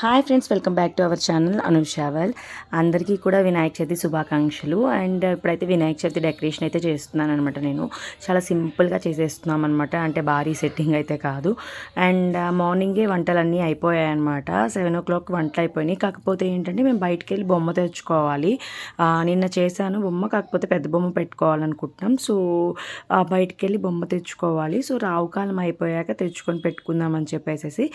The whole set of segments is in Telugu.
Hi friends welcome back to our channel అనుషావల్ అందరికీ కూడా వినాయక చవితి శుభాకాంక్షలు. అండ్ ఇప్పుడైతే వినాయక చవితి డెకరేషన్ అయితే చేస్తున్నాను అనమాట నేను. చాలా సింపుల్గా చేసేస్తున్నాం అనమాట అంటే భారీ సెట్టింగ్ అయితే కాదు. అండ్ మార్నింగే వంటలన్నీ అయిపోయాయి అనమాట సెవెన్ ఓ క్లాక్ వంటలు అయిపోయినాయి. కాకపోతే ఏంటంటే మేము బయటికి వెళ్ళి బొమ్మ తెచ్చుకోవాలి. నిన్న చేశాను బొమ్మ కాకపోతే పెద్ద బొమ్మ పెట్టుకోవాలనుకుంటున్నాం. సో బయటికి వెళ్ళి బొమ్మ తెచ్చుకోవాలి. సో రావుకాలం అయిపోయాక తెచ్చుకొని పెట్టుకుందామని చెప్పేసి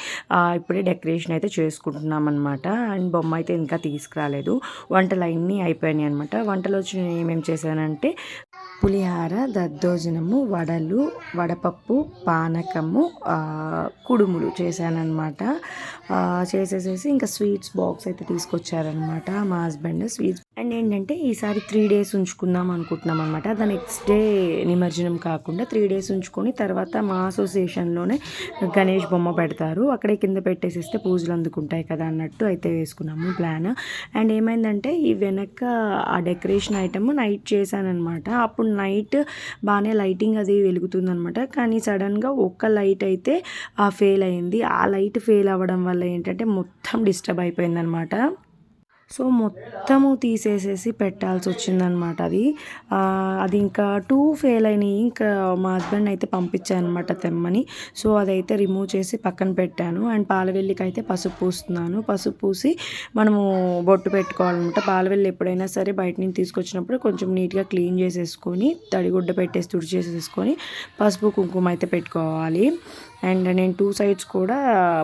ఇప్పుడే డెకరేషన్ అయితే చేసుకుంటున్నాం. అనమాట అండ్ బొమ్మ అయితే ఇంకా తీసుకురాలేదు. వంటలు అన్నీ అయిపోయినాయి అనమాట వంటలు వచ్చి నేను ఏమేమి చేశానంటే పులిహార దద్దోజనము వడలు వడపప్పు పానకము కుడుములు చేశానమాట చేసేసేసి ఇంకా స్వీట్స్ బాక్స్ అయితే తీసుకొచ్చారనమాట మా హస్బెండ్ స్వీట్స్ అండ్ ఏంటంటే ఈసారి త్రీ డేస్ ఉంచుకుందాం అనుకుంటున్నాం అనమాట ద నెక్స్ట్ డే నిమజ్జనం కాకుండా త్రీ డేస్ ఉంచుకొని తర్వాత మా అసోసియేషన్లోనే గణేష్ బొమ్మ పెడతారు. అక్కడే కింద పెట్టేసేస్తే పూజలు అందుకుంటాయి కదా అన్నట్టు అయితే వేసుకున్నాము ప్లాన్. అండ్ ఏమైందంటే ఈ వెనక ఆ డెకరేషన్ ఐటమ్ నైట్ చేశానమాట అప్పుడు నైట్ బాగానే లైటింగ్ అది వెలుగుతుందనమాట కానీ సడన్గా ఒక్క లైట్ అయితే ఫెయిల్ అయింది. ఆ లైట్ ఫెయిల్ అవ్వడం వల్ల ఏంటంటే మొత్తం డిస్టర్బ్ అయిపోయిందనమాట సో మొత్తము తీసేసేసి పెట్టాల్సి వచ్చిందనమాట అది అది ఇంకా టూ ఫెయిల్ అయినాయి. ఇంకా మా హస్బెండ్ అయితే పంపించాను అనమాట తెమ్మని. సో అదైతే రిమూవ్ చేసి పక్కన పెట్టాను. అండ్ పాలవెల్లికి అయితే పసుపు పూస్తున్నాను. పసుపు పూసి మనము బొట్టు పెట్టుకోవాలన్నమాట. పాలవెల్లి ఎప్పుడైనా సరే బయట నుంచి తీసుకొచ్చినప్పుడు కొంచెం నీట్గా క్లీన్ చేసేసుకొని తడిగుడ్డ పెట్టేసి తుడిచేసేసుకొని పసుపు కుంకుమ అయితే పెట్టుకోవాలి. అండ్ నేను టూ సైడ్స్ కూడా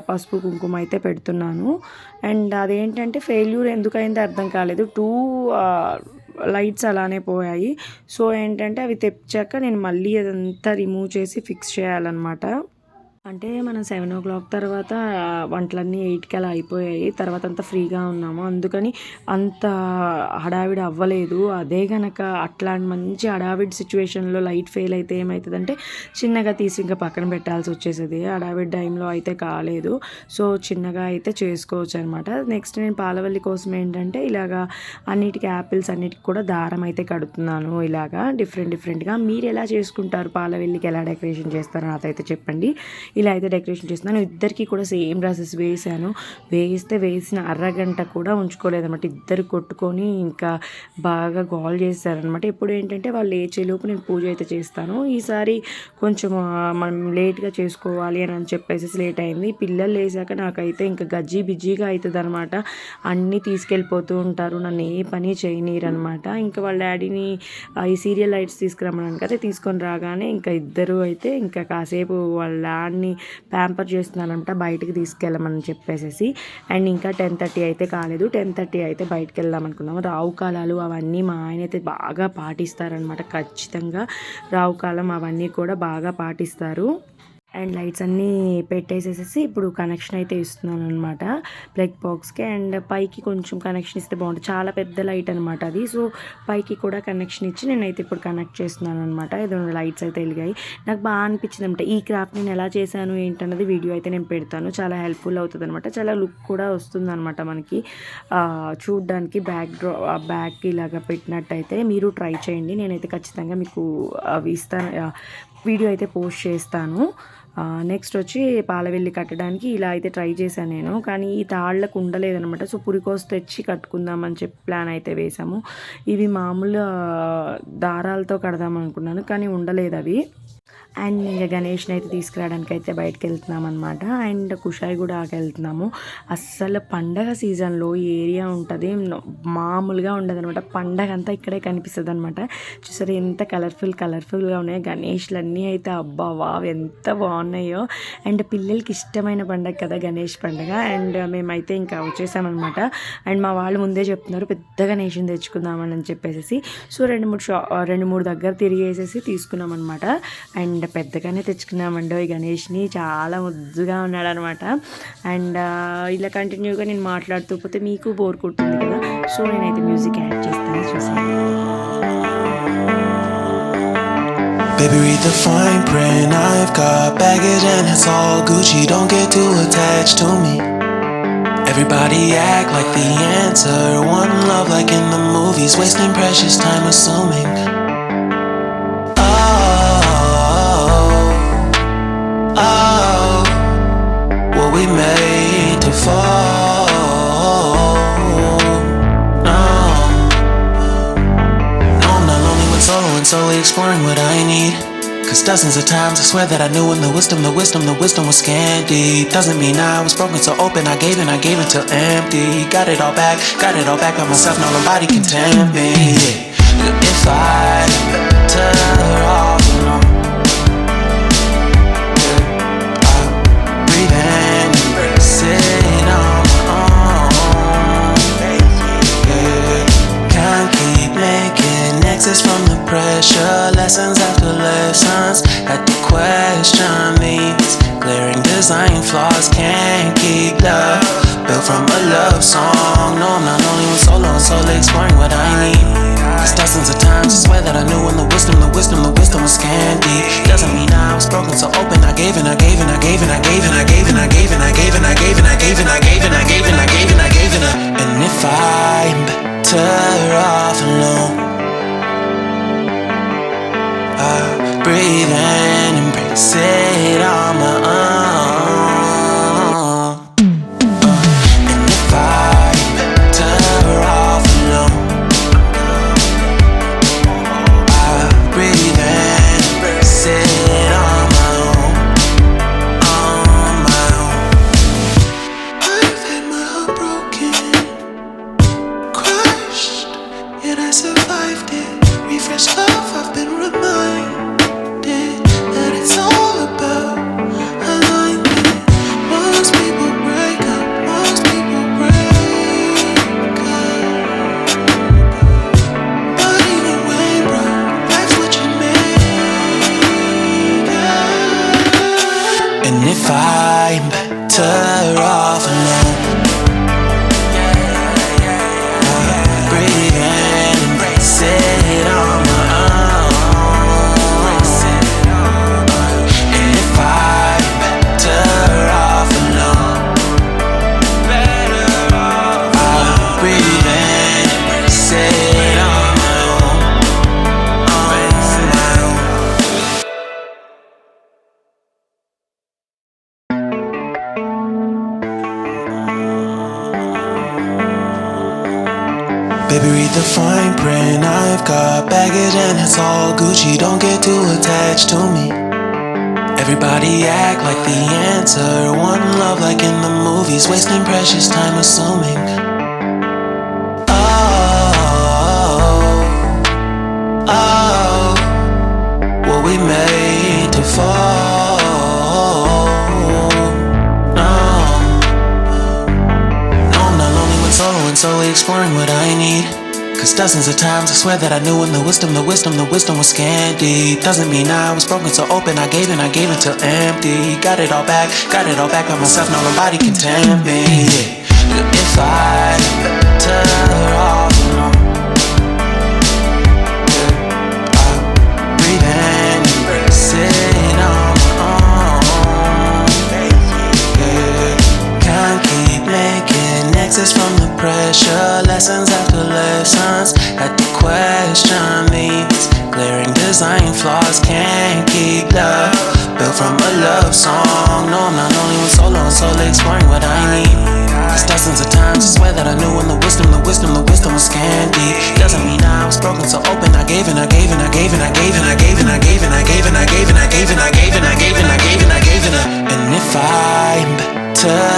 పసుపు కుంకుమ అయితే పెడుతున్నాను. అండ్ అదేంటంటే ఫెయిల్యూర్ ఎందుకైందో అర్థం కాలేదు. టూ లైట్స్ అలానే పోయాయి. సో ఏంటంటే అవి తెచ్చాక నేను మళ్ళీ అదంతా రిమూవ్ చేసి ఫిక్స్ చేయాలన్నమాట. అంటే మనం సెవెన్ ఓ క్లాక్ తర్వాత వంటలన్నీ ఎయిట్కి అలా అయిపోయాయి. తర్వాత అంతా ఫ్రీగా ఉన్నాము. అందుకని అంత హడావిడి అవ్వలేదు. అదే కనుక అట్లాంటి మంచి హడావిడి సిచ్యువేషన్లో లైట్ ఫెయిల్ అయితే ఏమవుతుందంటే చిన్నగా తీసి ఇంకా పక్కన పెట్టాల్సి వచ్చేసేది. హడావిడి టైంలో అయితే కాలేదు. సో చిన్నగా అయితే చేసుకోవచ్చు అనమాట నెక్స్ట్ నేను పాలవల్లి కోసం ఏంటంటే ఇలాగా అన్నిటికీ యాపిల్స్ అన్నిటికి కూడా దారం అయితే కడుతున్నాను. ఇలాగా డిఫరెంట్ డిఫరెంట్గా. మీరు ఎలా చేసుకుంటారు? పాలవెల్లికి ఎలా డెకరేషన్ చేస్తారో నాకైతే చెప్పండి. ఇలా అయితే డెకరేషన్ చేస్తున్నాను. ఇద్దరికి కూడా సేమ్ డ్రెస్సెస్ వేసాను వేస్తే వేసిన అరగంట కూడా ఉంచుకోలేదన్నమాట. ఇద్దరు కొట్టుకొని ఇంకా బాగా గోల్ చేశారనమాట ఇప్పుడు ఏంటంటే వాళ్ళు లేచేలోపు నేను పూజ అయితే చేస్తాను. ఈసారి కొంచెం మనం లేట్గా చేసుకోవాలి అని అని చెప్పేసి లేట్ అయింది. పిల్లలు లేచాక నాకైతే ఇంకా గజ్జి బిజ్జీగా అవుతుంది అనమాట అన్నీ తీసుకెళ్ళిపోతూ ఉంటారు. నన్ను ఏ పని చేయనీరు అనమాట ఇంకా వాళ్ళ డాడీని ఈ సీరియల్ లైట్స్ తీసుకురమ్మన్నాను కదా తీసుకొని రాగానే ఇంకా ఇద్దరు అయితే ఇంకా కాసేపు వాళ్ళ డాడ్ని ప్యాంపర్ చేస్తున్నానంట బయటికి తీసుకెళ్ళమని చెప్పేసేసి. అండ్ ఇంకా టెన్ థర్టీ అయితే కాలేదు. టెన్ థర్టీ అయితే బయటికి వెళ్దాం అనుకున్నాము. రావు కాలాలు అవన్నీ మా ఆయన అయితే బాగా పాటిస్తారనమాట ఖచ్చితంగా రావు కాలం అవన్నీ కూడా బాగా పాటిస్తారు. అండ్ లైట్స్ అన్నీ పెట్టేసేసేసి ఇప్పుడు కనెక్షన్ అయితే ఇస్తున్నాను అనమాట ప్లగ్ బాక్స్కి అండ్ పైకి కొంచెం కనెక్షన్ ఇస్తే బాగుంటుంది. చాలా పెద్ద లైట్ అనమాట అది. సో పైకి కూడా కనెక్షన్ ఇచ్చి నేనైతే ఇప్పుడు కనెక్ట్ చేస్తున్నాను అనమాట ఏదో లైట్స్ అయితే వెలిగాయి. నాకు బాగా అనిపించింది అనమాట ఈ క్రాఫ్ట్ నేను ఎలా చేశాను ఏంటన్నది వీడియో అయితే నేను పెడతాను. చాలా హెల్ప్ఫుల్ అవుతుంది అనమాట చాలా లుక్ కూడా వస్తుంది అనమాట మనకి చూడ్డానికి బ్యాక్ డ్రా బ్యాక్ ఇలాగా పెట్టినట్టయితే మీరు ట్రై చేయండి. నేనైతే ఖచ్చితంగా మీకు అవి ఇస్తాను. వీడియో అయితే పోస్ట్ చేస్తాను. నెక్స్ట్ వచ్చి పాలవెల్లి కట్టడానికి ఇలా అయితే ట్రై చేశాను నేను. కానీ ఈ తాళ్ళకు ఉండలేదనమాట సో పురికోస్ తెచ్చి కట్టుకుందామని చెప్పి ప్లాన్ అయితే వేసాము ఇవి మామూలు దారాలతో కడదాం అనుకున్నాను కానీ ఉండలేదు అవి. అండ్ ఇంకా గణేష్ని అయితే తీసుకురావడానికి అయితే బయటకు వెళ్తున్నాం అనమాట అండ్ కుషాయి కూడా వెళ్తున్నాము అస్సలు పండగ సీజన్లో ఈ ఏరియా ఉంటుంది. మామూలుగా ఉండదు అనమాట పండగ అంతా ఇక్కడే కనిపిస్తుంది అనమాట చూసారు ఎంత కలర్ఫుల్ కలర్ఫుల్గా ఉన్నాయి. గణేష్లు అన్నీ అయితే అబ్బా వావ్ ఎంత బాగున్నాయో. అండ్ పిల్లలకి ఇష్టమైన పండగ కదా గణేష్ పండగ. అండ్ మేమైతే ఇంకా వచ్చేసామన్నమాట. అండ్ మా వాళ్ళు ముందే చెప్తున్నారు పెద్ద గణేష్ని తెచ్చుకుందామని అని చెప్పేసి సో రెండు మూడు షా రెండు మూడు దగ్గర తిరిగేసేసి తీసుకున్నాం అనమాట అండ్ పెద్దగానే తెచ్చుకున్నామండి ఈ గణేష్ని చాలా ముద్దుగా ఉన్నాడనమాట అండ్ ఇలా కంటిన్యూగా నేను మాట్లాడుతూ పోతే మీకు బోర్ కొట్టింది కదా సో నేనైతే మ్యూజిక్ యాడ్ చేస్తాను చూసాను Baby, read the fine print. I've got baggage and it's all Gucci. Don't get too attached to me. Everybody act like the answer. One love like in the movies. Wasting precious time assuming. we made to fall. No, I'm not lonely when soloing, solely exploring what I need. Cause dozens of times I swear that I knew when the wisdom, the wisdom, the wisdom was scanty. Doesn't mean I was broken, so open. I gave and I gave until empty. Got it all back, got it all back by myself. No, nobody can tempt me. If I turn. Exits from the pressure. Lessons after lessons. Had to question these glaring design flaws. Can't keep love built from a love song. No, I'm not only with solo and solo exploring what I need. Cause dozens of times I swear that I knew when the wisdom, the wisdom, the wisdom was scanty. Doesn't mean I was broken, so open. I gave and I gave and I gave and I gave and I gave and I gave and I gave and I gave and I gave and I gave and I gave and I gave and I gave and I gave and if I'm better baggage and it's all Gucci. Don't get too attached to me. Everybody act like the answer. One love like in the movies. Wasting precious time assuming. Oh, oh, were we made to fall? Solo and solely exploring what I need. Cause dozens of times I swear that I knew when the wisdom, the wisdom, the wisdom was scanty. Doesn't mean I was broken, so open. I gave and I gave until empty. Got it all back, got it all back by myself. Now nobody can tempt me. If I better off alone, I'll breathe in, embrace it on my own. Yeah. Can't keep making exits from the pressure. Lessons after lessons. Had to question these glaring design flaws. Can't keep love built from a love song. No, I'm not only with solo and solo exploring what I need. Cause dozens of times I swear that I knew when the wisdom, the wisdom, the wisdom was scanty. Doesn't mean I was broken, so open. I gave and I gave and I gave and I gave and I gave and I gave and I gave and I gave and I gave and I gave and I gave and I gave and I gave and I and if I'm better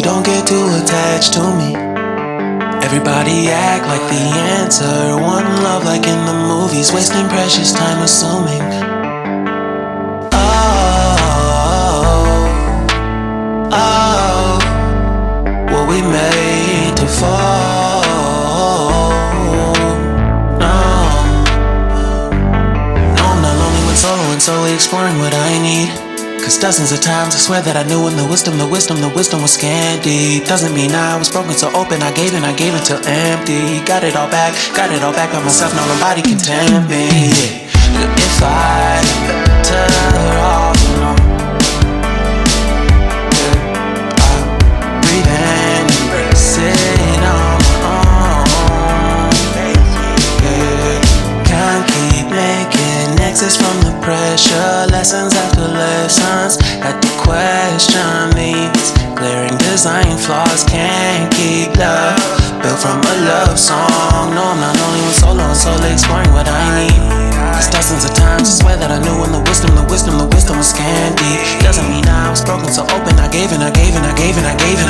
Gucci. Don't get too attached to me. Everybody act like the answer. One love like in the movies. Wasting precious time assuming. Oh, oh, were we made to fall? No. No, I'm not lonely when solo and solely exploring what I need. Cause dozens of times I swear that I knew when the wisdom, the wisdom, the wisdom was scanty. Doesn't mean I was broken so open, I gave and I gave until empty. Got it all back, got it all back by myself, now nobody can tempt me. If I in, on my own. Can't keep making exits from the pressure. Lessons. Had to question these glaring design flaws. Can't keep love built from a love song. No, I'm not only with solo and solely exploring what I need. Cause dozens of times I swear that I knew when the wisdom, the wisdom, the wisdom was scanty. Doesn't mean I was broken so open. I gave and I gave and I gave and I gave and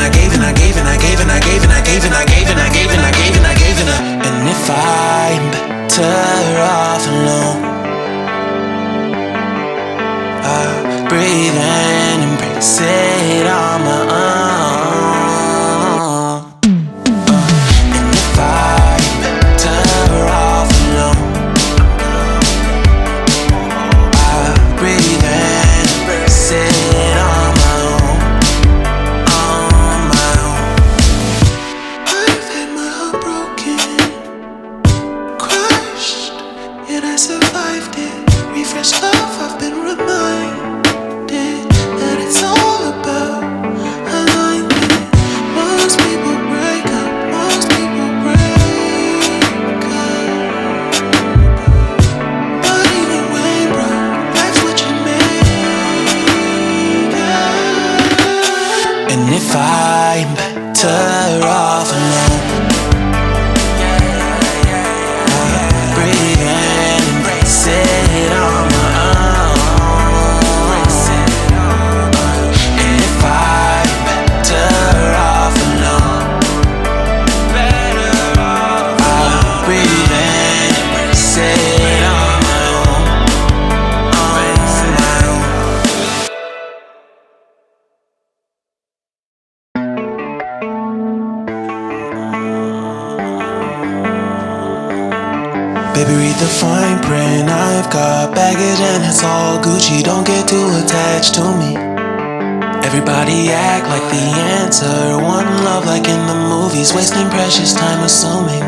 Everybody act like the answer. One love like in the movies. Wasting precious time assuming.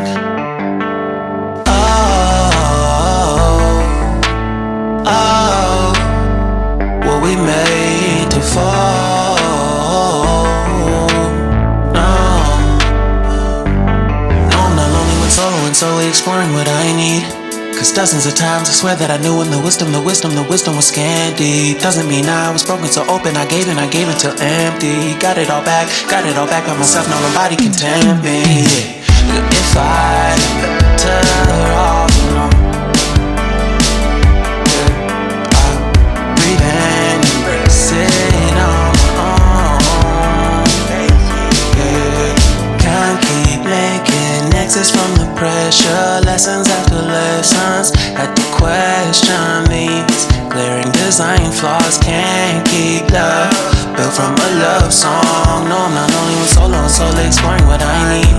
Oh, oh, were we made to fall? No. No, I'm not lonely when solo and solely exploring what I need. Cause dozens of times I swear that I knew when the wisdom, the wisdom, the wisdom was scanty. Doesn't mean I was broken so open, I gave and I gave until empty. Got it all back, got it all back by myself, now nobody can tempt me. If I design flaws. Can't keep love built from a love song. No, I'm not only with solo and solely exploring what I need.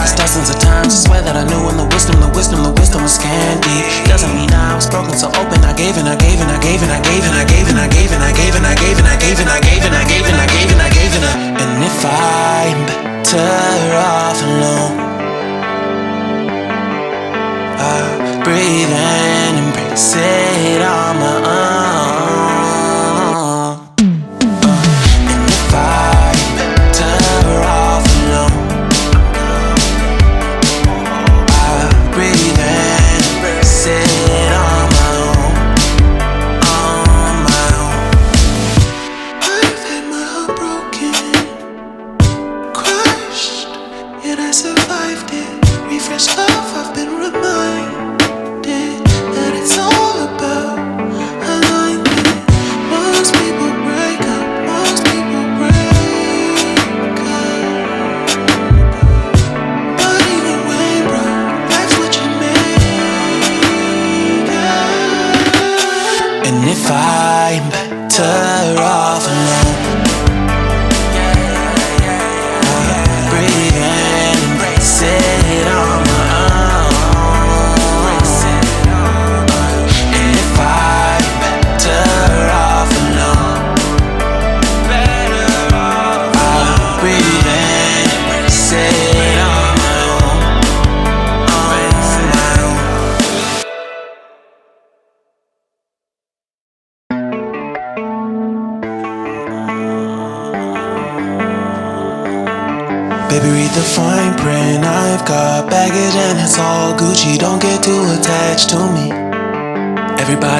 Cause dozens of times I swear that I knew when the wisdom, the wisdom, the wisdom was scanty. Doesn't mean I was broken so open. I gave and I gave and I gave and I gave and I gave and I gave and I gave and I gave and I gave and I gave and I gave and I gave and I gave and I and if I'm better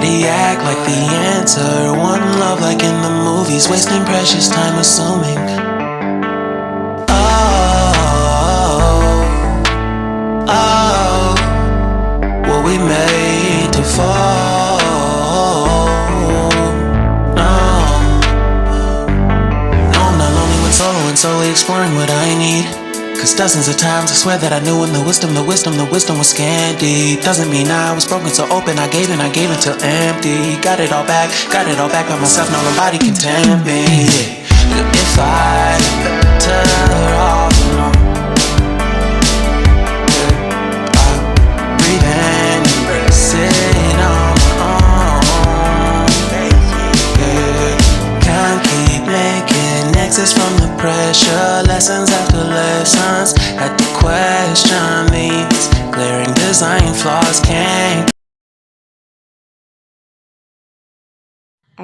Act like the answer. One love like in the movies, wasting precious time assuming. Oh, oh, were we made to fall? No. No, not lonely when solo and solely exploring what I need. Cause dozens of times I swear that I knew when the wisdom, the wisdom, the wisdom was scanty. Doesn't mean I was broken, so open. I gave and I gave until empty. Got it all back, got it all back by myself. Now nobody can tempt me.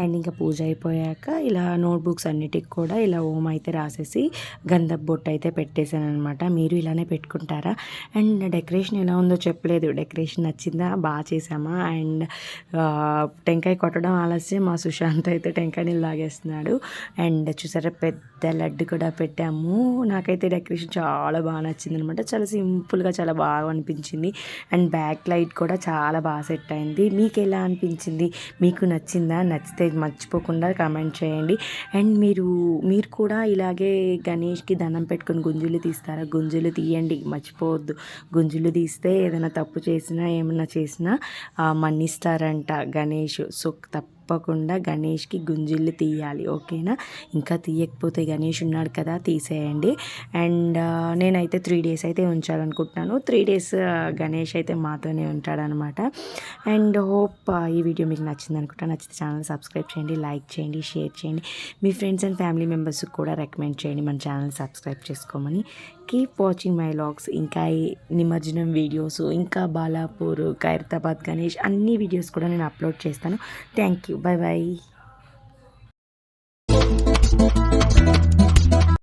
And ఇంకా పూజ అయిపోయాక ఇలా నోట్బుక్స్ అన్నిటికి కూడా ఇలా ఓం అయితే రాసేసి గంధపు బొట్టు అయితే పెట్టేశాను అనమాట మీరు ఇలానే పెట్టుకుంటారా? అండ్ డెకరేషన్ ఎలా ఉందో చెప్పలేదు. డెకరేషన్ నచ్చిందా? బాగా చేసామా అండ్ టెంకాయ కొట్టడం ఆలస్యం. మా సుశాంత్ అయితే టెంకాయని లాగేస్తున్నాడు అండ్ చూసారా పెద్ద లడ్డు కూడా పెట్టాము. నాకైతే డెకరేషన్ చాలా బాగా నచ్చింది అనమాట చాలా సింపుల్గా చాలా బాగా అనిపించింది. అండ్ బ్యాక్ లైట్ కూడా చాలా బాగా సెట్ అయింది. మీకు ఎలా అనిపించింది? మీకు నచ్చిందా? నచ్చితే మర్చిపోకుండా కామెంట్ చేయండి. అండ్ మీరు మీరు కూడా ఇలాగే గణేష్కి దండం పెట్టుకుని గుంజులు తీస్తారా? గుంజులు తీయండి మర్చిపోవద్దు. గుంజులు తీస్తే ఏదైనా తప్పు చేసినా ఏమైనా చేసినా మన్నిస్తారంట గణేష్. సో తప్పకుండా గణేష్కి గుంజిళ్ళు తీయాలి ఓకేనా? ఇంకా తీయకపోతే గణేష్ ఉన్నాడు కదా తీసేయండి. అండ్ నేనైతే త్రీ డేస్ అయితే ఉంచాలనుకుంటున్నాను. త్రీ డేస్ గణేష్ అయితే మాతోనే ఉంటాడనమాట. అండ్ హోప్ ఈ వీడియో మీకు నచ్చింది అనుకుంటా నచ్చితే ఛానల్ సబ్స్క్రైబ్ చేయండి లైక్ చేయండి షేర్ చేయండి. మీ ఫ్రెండ్స్ అండ్ ఫ్యామిలీ మెంబర్స్కి కూడా రికమెండ్ చేయండి. మన ఛానల్ సబ్స్క్రైబ్ చేసుకోమని. కీప్ వాచింగ్ మై లాగ్స్ ఇంకా నిమజ్జనం వీడియోస్ ఇంకా బాలాపూర్ ఖైరతాబాద్ గణేష్ అన్ని వీడియోస్ కూడా నేను అప్లోడ్ చేస్తాను. Thank you bye bye